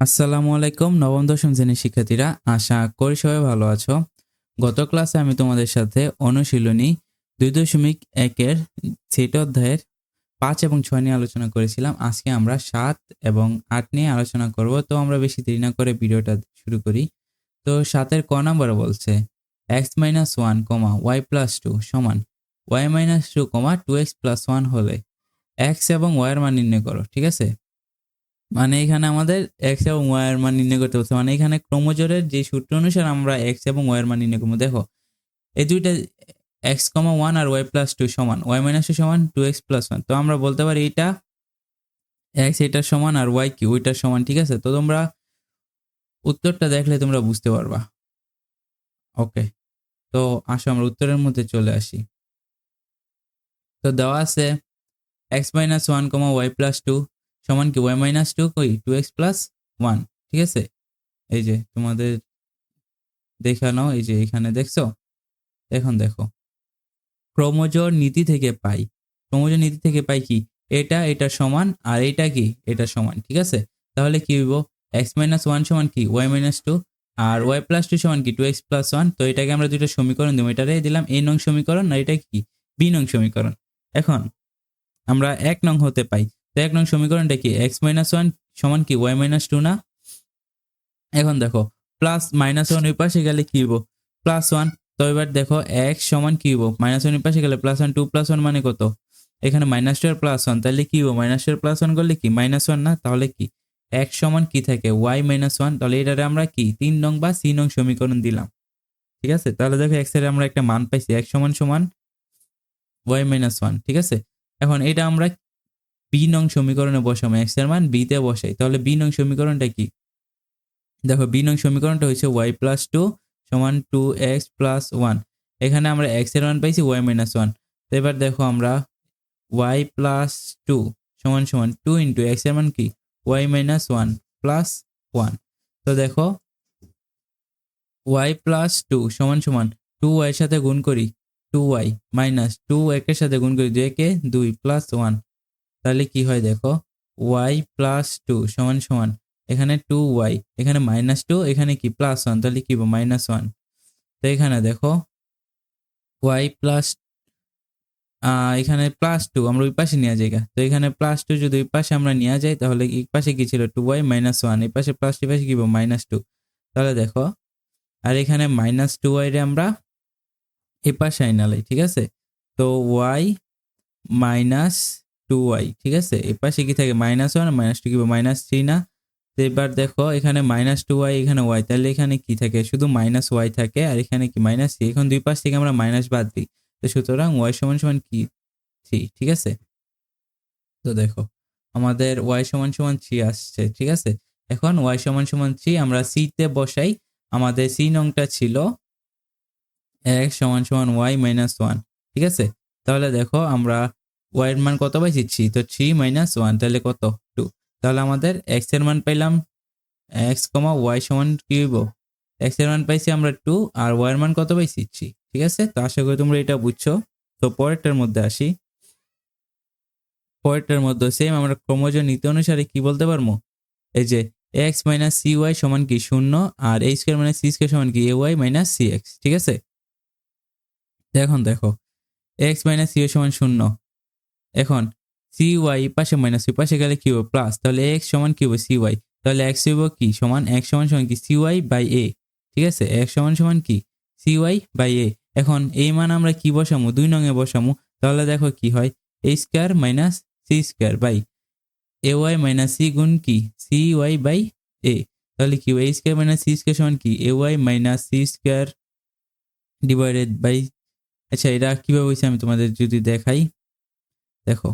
আসসালামু আলাইকুম, নবম, দশম শ্রেণির শিক্ষার্থীরা। আশা করি সবাই ভালো আছো। গত ক্লাসে আমি তোমাদের সাথে অনুশীলনী দুই দশমিক একের সেট অধ্যায়ের পাঁচ এবং ছয় নিয়ে আলোচনা করেছিলাম। আজকে আমরা সাত এবং আট নিয়ে আলোচনা করব। তো আমরা বেশি দেরি না করে ভিডিওটা শুরু করি। তো সাতের ক নাম্বার বলছে, x minus one comma y plus two সমান y minus two comma two x plus one হলে এক্স এবং ওয়াইয়ের মান নির্ণয় করো, ঠিক আছে? মানে এখানে আমাদের এক্স এবং ওয়াই এর মান নির্ণয় করতে বলছে। মানে এখানে ক্রোমোজোরের যে সূত্র অনুসারে আমরা এক্স এবং ওয়াই এর মান নির্ণয় করব। দেখো, এই দুইটা এক্স কমা ওয়ান আর ওয়াই প্লাস টু সমান। ওয়াই মাইনাস টু সমান টু এক্স প্লাস ওয়ান তো আমরা বলতে পারি এটা এক্স এটার সমান আর ওয়াই কি ওইটার সমান, ঠিক আছে? তো তোমরা উত্তরটা দেখলে তোমরা বুঝতে পারবা। ওকে, তো আসো আমরা উত্তরের মধ্যে চলে আসি। তো দেওয়া আছে x minus one comma y plus two সমান কি? ওয়াই মাইনাস টু কই? টু এক্স প্লাস ওয়ান ঠিক আছে? এই যে তোমাদের দেখানো, এই যে এখানে দেখছ? এখন দেখো। ক্রোমোজোর নীতি থেকে পাই। ক্রোমোজোর নীতি থেকে পাই কি? এটা এটা সমান আর এটা কি? এটা সমান। ঠিক আছে? তাহলে কি হইব? এক্স মাইনাস ওয়ান সমান কি? ওয়াই মাইনাস টু আর ওয়াই প্লাস টু সমান কি? টু এক্স প্লাস ওয়ান তো এটাকে আমরা দুটো সমীকরণ দেবো। এটারে দিলাম এ নং সমীকরণ আর এটা কি? বি নং সমীকরণ। এখন আমরা এক নং হতে পাই। তো এক নং সমীকরণটা কি? এক্স মাইনাস ওয়ান সমান কি? ওয়াই মাইনাস টু না? এখন দেখো প্লাস মাইনাস ওয়ান ওই পাশে গেলে কি হব প্লাস ওয়ান তো এবার দেখো এক্স সমান কি হব মাইনাস ওয়ান পাশে গেলে plus one two plus one মানে কত? এখানে মাইনাস টু আর প্লাস ওয়ান তাহলে কি হব মাইনাস টু আর প্লাস ওয়ান করলে কি? মাইনাস ওয়ান না? তাহলে কি? এক্স সমান কি থাকে? ওয়াই মাইনাস ওয়ান তাহলে এটারে আমরা কি? তিন নং বা সি নং সমীকরণ দিলাম। ঠিক আছে? তাহলে দেখো এক্সের আমরা একটা মান পাইছি এক্স সমান সমান ওয়াই মাইনাস ওয়ান ঠিক আছে? এখন এটা আমরা বি নং সমীকরণে বসাবো এক্সের মান বিতে বসাই। তাহলে বি নং সমীকরণটা কি? দেখো বি নং সমীকরণটা হচ্ছে ওয়াই প্লাস টু সমান টু এক্স প্লাস ওয়ান এখানে আমরা এক্সের মান পাইছি ওয়াই মাইনাস ওয়ান তো এবার দেখো আমরা ওয়াই প্লাস টু সমান সমান টু ইন্টু এক্সের মান কি? Y minus one plus one তো দেখো ওয়াই প্লাস টু সমান সমান টু ওয়াইয়ের সাথে গুণ করি টু ওয়াই মাইনাস টু একের সাথে গুণ করি দুই একে দুই প্লাস ওয়ান তাহলে কি হয় দেখো? ওয়াই প্লাস টু সমান সমান, এখানে টু ওয়াই এখানে মাইনাস টু এখানে কি? প্লাস ওয়ান তাহলে কি মাইনাস ওয়ান তো এখানে দেখো ওয়াই প্লাস এখানে প্লাস টু আমরা ওই পাশে নেওয়া যাই তো এখানে প্লাস টু যদি ওই পাশে আমরা নেওয়া যাই, তাহলে এই পাশে কি ছিল? টু ওয়াই মাইনাস ওয়ান এই পাশে প্লাস টু পাশে কি মাইনাস টু তাহলে দেখো, আর এখানে মাইনাস টু ওয়াইরে আমরা এ পাশে আইনালাই, ঠিক আছে? তো ওয়াই মাইনাস টু ওয়াই ঠিক আছে? এ পাশে কি থাকে? মাইনাস ওয়ান মাইনাস টু কি মাইনাস থ্রি না? তো এবার দেখো, এখানে মাইনাস টু ওয়াই এখানে ওয়াই তাহলে এখানে কি থাকে? শুধু মাইনাস ওয়াই থাকে, আর এখানে কি? মাইনাস থ্রি এখন দুই পাশ থেকে আমরা মাইনাস বাদ দিই। তো সুতরাং ওয়াই সমান সমান কি? থ্রি ঠিক আছে? তো দেখো, আমাদের ওয়াই সমান সমান থ্রি আসছে, ঠিক আছে? এখন ওয়াই সমান সমান থ্রি আমরা সিতে বসাই। আমাদের সি নংটা ছিল এক সমান সমান ওয়াই মাইনাস ওয়ান ঠিক আছে? তাহলে দেখো, আমরা ওয়াই এর মান কত পাইছি? থ্রি তো থ্রি মাইনাস ওয়ান তাহলে কত? টু তাহলে আমাদের এক্সের মান পাইলাম এক্স কমা ওয়াই সমান কি হইব? এক্সের মান পাইছি আমরা টু আর ওয়াই এর মান কত পাইছি? থ্রি ঠিক আছে? তো আশা করি তোমরা এটা বুঝছ। তো পরেরটার মধ্যে আসি। পরেরটার মধ্যে সেম আমরা ক্রমজ নীতি অনুসারে কি বলতে পারব? এই যে এক্স মাইনাস সি ওয়াই সমান কি? শূন্য, আর এই স্কোয়ার মাইনাস সি স্কোয়ার সমান কি? A y minus c x ঠিক আছে? এখন দেখো এক্স মাইনাস সি সমান শূন্য। এখন সি ওয়াই পাশে মাইনাস ওই পাশে গেলে কি হবে? প্লাস তাহলে এক্স সমান কি হবে? C Y. তাহলে এক্স হইব কি? সমান এক্স সমান সমান কি? C y by a. ঠিক আছে? এক্স সমান সমান কি? C y by a. এখন এই মান আমরা কি বসামু? দুই নঙে বসামু। তাহলে দেখো কি হয়? A square minus c square by a y minus c গুণ কি? C y by a. তাহলে কি a square minus c square সমান কি? A y minus c square divided by আচ্ছা এটা কীভাবে হয়েছে আমি তোমাদের যদি দেখাই? দেখো।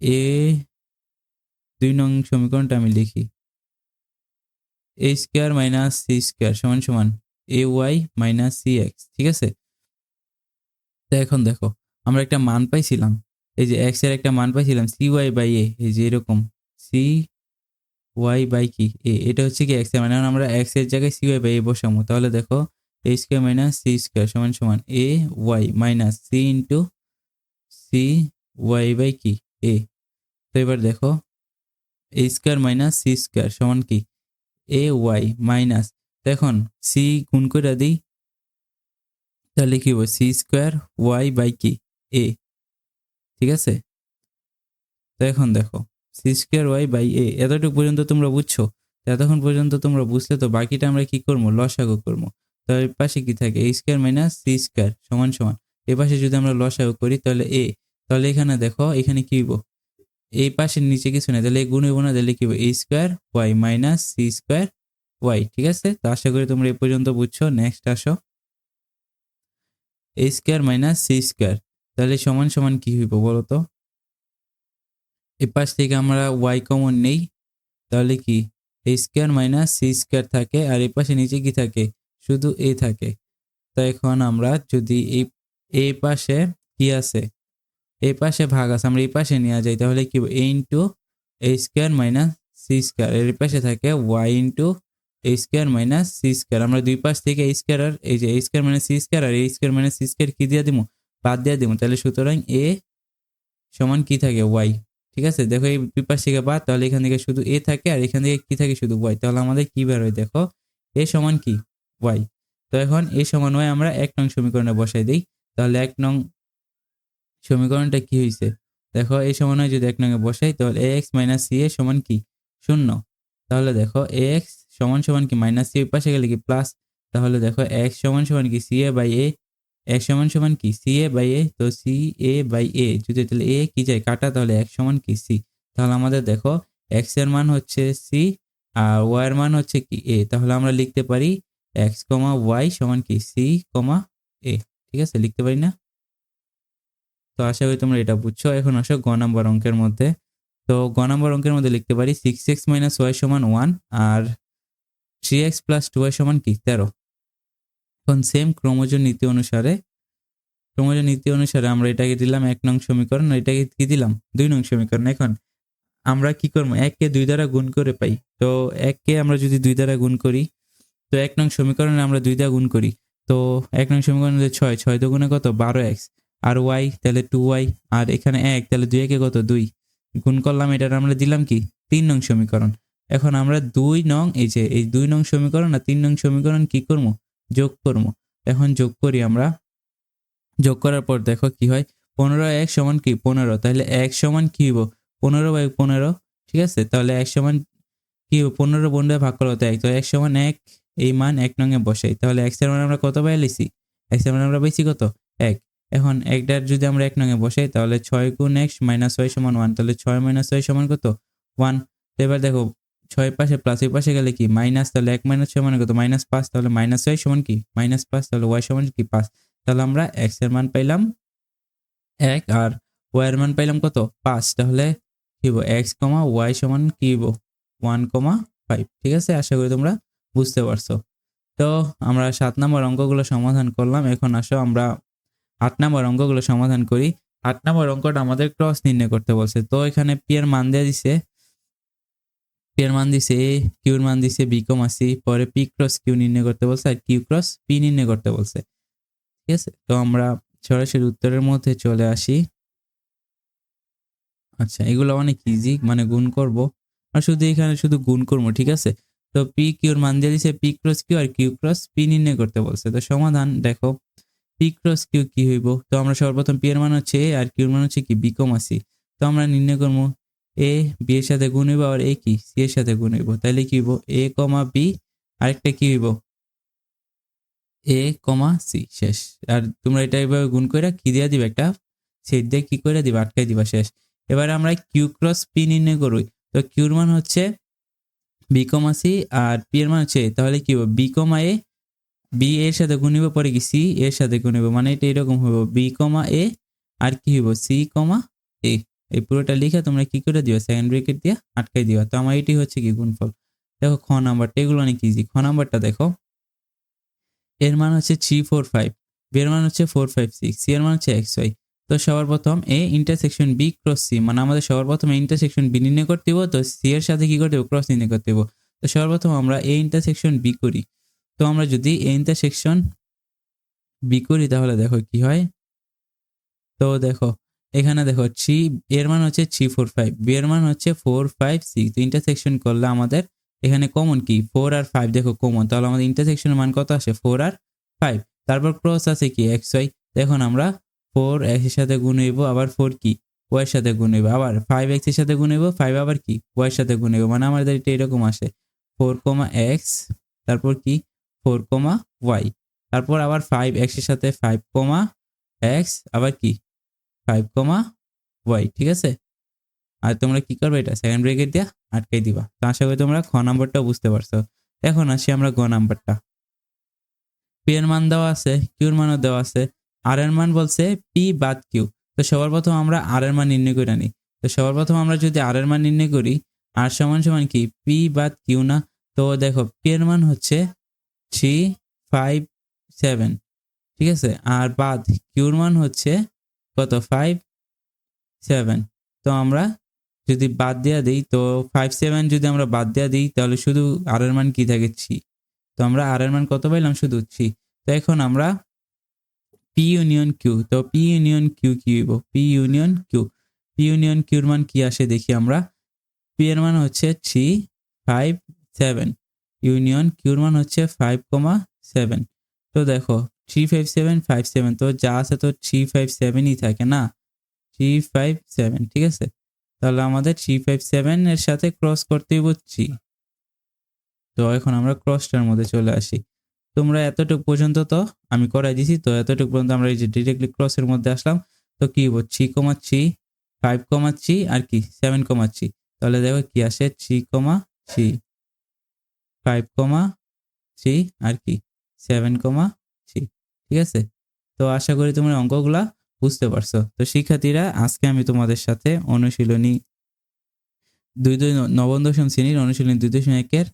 এ দুই নং সমীকরণটা আমি লিখি। A square minus c square সমান সমান a y minus c x, ঠিক আছে? তো এখন দেখো, আমরা একটা মান পাইছিলাম। এই যে এক্সের একটা মান পাইছিলাম সি ওয়াই বাই এ, এই যে এরকম। সি ওয়াই বাই কি? এ, এটা হচ্ছে কি এক্সের মানে। আমরা এক্সের জায়গায় সি ওয়াই বাই এ বসামো তাহলে দেখো a square minus c square সমান সমান a y minus c into c y by কি এ তো এবার দেখো a square minus c square সমান কি? এ ওয়াই মাইনাস এখন সি গুণ করে দিই, তাহলে কি হবে? সি স্কোয়ার ওয়াই বাই কি এ ঠিক আছে? তো এখন দেখো c square y by a এতটুকু পর্যন্ত তোমরা বুঝছ? এতক্ষণ পর্যন্ত তোমরা বুঝলে তো বাকিটা আমরা কি করব? লসাগু করব। তো এর পাশে কি থাকে? A square minus c square সমান সমান। এ পাশে যদি আমরা লসাগু করি, তাহলে এ তাহলে এখানে দেখো, এখানে কি হইব? এই পাশের নিচে কিছু নেই, তাহলে এই গুণ হইব না, তাহলে কি হবে a square y minus c square y ঠিক আছে? তো আশা করি তোমরা এ পর্যন্ত বুঝছ। নেক্সট আসো। A square minus c square তাহলে সমান সমান কি হইব বলো তো? এ পাশ থেকে আমরা ওয়াই কমন নেই, তাহলে কি? A square minus c square থাকে, আর এই পাশে নিচে কি থাকে? শুধু এ থাকে। তো এখন আমরা যদি এই এই পাশে কি আছে? এই পাশে ভাগ আছে, আমরা এই পাশে নেওয়া যাই, তাহলে কি a into a square minus c square এর পাশে থাকে y into a square minus c square আমরা দুই পাশ থেকে এই স্কোয়ার আর, এই যে a square minus c square R a square minus c square কি দিয়ে দিব বাদ দিয়ে দিব তাহলে সুতরাং এ সমান কি থাকে? ওয়াই ঠিক আছে? দেখো এই দুই পাশ থেকে বাদ, তাহলে এখান থেকে শুধু এ থাকে আর এখান থেকে কি থাকে? শুধু ওয়াই তাহলে আমাদের কি বের হয়? দেখো এ সমান কি? ওয়াই। তো এখন এ সমান ওয়াই আমরা এক নং সমীকরণে বসাই দিই। তাহলে এক নং সমীকরণটা কি হয়েছে দেখো এই সমান হয় যদি এক নঙ্গে বসাই, তাহলে a x minus c a সমান কি? শূন্য। তাহলে দেখো এ এক্স সমান সমান কি মাইনাস সি পাশে গেলে কি প্লাস তাহলে দেখো এক্স সমান সমান কি c a by a x সমান সমান কি সি এ বাই এ তো সি এ বাই এ যদি তাহলে এ কি যায় কাটা, তাহলে এক সমান কি সি তাহলে আমাদের দেখো এক্সের মান হচ্ছে সি আর ওয়াই এর মান হচ্ছে কি এ তাহলে আমরা লিখতে পারি এক্স কমা ওয়াই সমান কি? সি কমা এ ঠিক আছে? লিখতে পারি না? তো আশা করি তোমরা এটা বুঝছ। এখন আসো গ নাম্বার অঙ্কের মধ্যে। তো গ নাম্বার অঙ্কের মধ্যে লিখতে পারি সিক্স এক্স মাইনাস ওয়াই সমান ওয়ান আর three x plus two y সমান কি? তেরো। এখন সেম ক্রমজ নীতি অনুসারে ক্রমজ নীতি অনুসারে আমরা এটাকে দিলাম এক নং সমীকরণ। এটাকে কি দিলাম? দুই নং সমীকরণ। এখন আমরা কি করব? এককে দুই দ্বারা গুণ করে পাই। তো এককে আমরা যদি দুই দ্বারা গুণ করি তো এক নং সমীকরণে আমরা দুই দ্বারা গুণ করি। তো এক নং সমীকরণে ছয় ছয় তো গুণে কত? বারো এক্স আর ওয়াই তাহলে টু ওয়াই আর এখানে এক, তাহলে দুই একে কত? দুই। গুণ করলাম, এটার আমরা দিলাম কি? তিন নং সমীকরণ। এখন আমরা দুই নং, এই যে, এই দুই নং সমীকরণ আর তিন নং সমীকরণ কি করব? যোগ করব। এখন যোগ করি আমরা। যোগ করার পর দেখো কি হয়? পনেরো এক সমান কি? পনেরো। তাহলে এক সমান কি হইব? পনেরো বাই পনেরো। ঠিক আছে? তাহলে এক সমান কি হইব? পনেরো পনেরো ভাগ করো তো এক। তো এক সমান এক এই মান এক নঙে বসাই। তাহলে এক্সের মান আমরা কত পাই লিছি এক্সের মান আমরা পাইছি কত? এক। এখন একটার যদি আমরা এক নঙে বসাই, তাহলে ছয় গুণ এক্স মাইনাস ওয়াই সমান ওয়ান তাহলে ছয় মাইনাস ওয়াই সমান কত? ওয়ান এবার দেখো, ছয় পাশে প্লাস ওই পাশে গেলে কি? মাইনাস তাহলে এক মাইনাস ছয় মানে কত? মাইনাস পাঁচ, তাহলে মাইনাস ওয়াই সমান কি? মাইনাস পাঁচ, তাহলে ওয়াই সমান কি? পাঁচ। তাহলে আমরা এক্সের মান পাইলাম এক আর ওয়াই এর মান পাইলাম কত? পাঁচ। তাহলে কি এক্স কমা ওয়াই সমান কি ওয়ান কমা ফাইভ ঠিক আছে? আশা করি তোমরা বুঝতে পারছ। তো আমরা সাত নম্বর অঙ্কগুলো সমাধান করলাম। এখন আসো, আমরা আট নম্বর অঙ্কগুলো সমাধান করি। আট নম্বর অঙ্কটা আমাদের ক্রস নির্ণয় করতে বলছে। তো এখানে পি এর মান দিয়ে দিছে। পি এর মান দিছে এ কিউর মান দিছে বি কমা সি পরে পি ক্রস কিউ নির্ণয় করতে বলছে আর কিউ ক্রস পি নির্ণয় করতে বলছে। ঠিক আছে? তো আমরা সরাসরি উত্তরের মধ্যে চলে আসি। আচ্ছা এগুলো অনেক ইজি মানে গুণ করব। আর শুধু এখানে শুধু গুণ করব, ঠিক আছে? তো পি কিউর মান দিয়ে দিছে পি ক্রস কিউ আর কিউ ক্রস পি নির্ণয় করতে বলছে। তো সমাধান দেখো পি ক্রস কিউ কি হইব? তো আমরা সর্বপ্রথম পি এর মান হচ্ছে এ আর কিউর মান হচ্ছে কি? বি কমা সি তো আমরা নির্ণয় করব এ বি এর সাথে গুণ হইব আর এ কি? সি এর সাথে গুণ হইব। তাহলে কি হইব? এ কমা বি আরেকটা কি হইব? এ কমা সি শেষ। আর তোমরা এটা এইভাবে গুণ করে কি দিয়া দিবা? একটা সেট দিয়ে কি করে দিবা? আটকাই দিবা, শেষ। এবারে আমরা কিউ ক্রস পি নির্ণয় করবই তো কিউর মান হচ্ছে বি কমা সি আর পি এর মান হচ্ছে, তাহলে কি হবে বি কমা এ বি এর সাথে গুণিব পরে কি সি এর সাথে গুণিব মানে এটা এরকম হইব বি কমা এ আর কি হইব? সি কমা এ এই পুরোটা লিখে তোমরা কি করে দিও সেকেন্ড ব্রেকেট দিয়ে আটকাই দিও তো আমার এটি হচ্ছে কি গুণফল? দেখো, খ নাম্বারটা এগুলো অনেক ইজি খ নাম্বারটা দেখো। এর মান হচ্ছে থ্রি ফোর ফাইভ বি এর মান হচ্ছে ফোর ফাইভ সিক্স সি এর মান হচ্ছে এক্স ওয়াই তো সবার প্রথম A intersection B cross C মানে আমাদের সবার প্রথম ইন্টারসেকশন বি নির্ণয় করতে হব তো সি এর সাথে কি করতে হবে ক্রস নির্ণয় করতে হব তো সর্বপ্রথম আমরা এ ইন্টারসেকশন বি করি। তো আমরা যদি এ ইন্টারসেকশন বি করি, তাহলে দেখো কি হয়? তো দেখো, এখানে দেখো থ্রি এর মান হচ্ছে থ্রি ফোর ফাইভ বি এর মান হচ্ছে ফোর ফাইভ সিক্স ইন্টারসেকশন করলে আমাদের এখানে কমন কি? ফোর আর ফাইভ দেখো কমন তাহলে আমাদের ইন্টারসেকশনের মান কত আসে? ফোর আর ফাইভ তারপর ক্রস আছে কি? এক্স ওয়াই দেখুন আমরা ফোর এক্সের সাথে গুণ হইব, আবার ফোর কি? ওয়াই এর সাথে গুণ হইব, আবার ফাইভ এক্সের সাথে গুণ হইব ফাইভ আবার কি? ওয়াই এর সাথে গুণ হইব মানে আমাদের এটা এরকম আসে। ফোর কমা এক্স তারপর কি? ফোর কমা ওয়াই তারপর আবার ফাইভ এক্সের সাথে ফাইভ কমা এক্স আবার কি? ফাইভ কমা ওয়াই ঠিক আছে? আর তোমরা কি করবে এটা? সেকেন্ড ব্রেকেট দিয়া আটকাই দিবা। তো আশা করি তোমরা খ নাম্বারটা বুঝতে পারছ। এখন আসি আমরা গ নাম্বারটা। পি এর মান দেওয়া আছে কিউর মানও দেওয়া আছে। আর এর মান বলছে পি বাদ কিউ তো সবার প্রথম আমরা আর এর মান নির্ণয় করে আনি তো সবার প্রথম আমরা যদি আর এর মান নির্ণয় করি আর সমান সমান কি? পি বাদ কিউ না। তো দেখো পি এর মান হচ্ছে থ্রি ফাইভ সেভেন ঠিক আছে? আর বাদ কিউর মান হচ্ছে কত? ফাইভ সেভেন তো আমরা যদি বাদ দেওয়া দিই, তো ফাইভ সেভেন যদি আমরা বাদ দেওয়া দিই, তাহলে শুধু আর এর মান কি থাকে? থ্রি তো আমরা আর এর মান কত পাইলাম? শুধু থ্রি তো এখন আমরা পি ইউনিয়ন কিউ তো পি ইউনিয়ন কিউ কি হইব? P union Q P union কিউর মান কি আসে দেখি আমরা? পি এর মান হচ্ছে থ্রি ফাইভ সেভেন ইউনিয়ন কিউর মান হচ্ছে ফাইভ কমা সেভেন তো দেখো three five seven five seven তো যা আছে তো থ্রি ফাইভ সেভেনই থাকে না? থ্রি ফাইভ সেভেন ঠিক আছে? তাহলে আমাদের থ্রি ফাইভ সেভেন এর সাথে ক্রস করতেই বুঝছি তো এখন আমরা ক্রসটার মধ্যে চলে আসি। তোমরা এতটুকু পর্যন্ত তো আমি করাই দিছি, তো এতটুকু পর্যন্ত আমরা এই যে ডিরেক্টলি ক্রসের মধ্যে আসলাম, তো কি three comma three five comma three আর কি সেভেন কমা থ্রি তাহলে দেখো কি আসে three comma three five comma three আর কি সেভেন কমা থ্রি ঠিক আছে? তো আশা করি তোমরা অঙ্কগুলা বুঝতে পারছ। তো শিক্ষার্থীরা, আজকে আমি তোমাদের সাথে অনুশীলনী দুই দুই নবম দশম শ্রেণির অনুশীলনী দুই দশম একের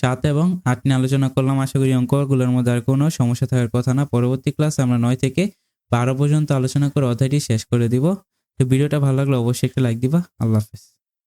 সাত এবং আট নিয়ে আলোচনা করলাম। আশা করি অঙ্কগুলোর মধ্যে আর কোনো সমস্যা থাকার কথা না। পরবর্তী ক্লাস আমরা নয় থেকে বারো পর্যন্ত আলোচনা করে অধ্যায়টি শেষ করে দিব। তো ভিডিওটা ভালো লাগলে অবশ্যই একটা লাইক দিবা। আল্লাহ হাফেজ।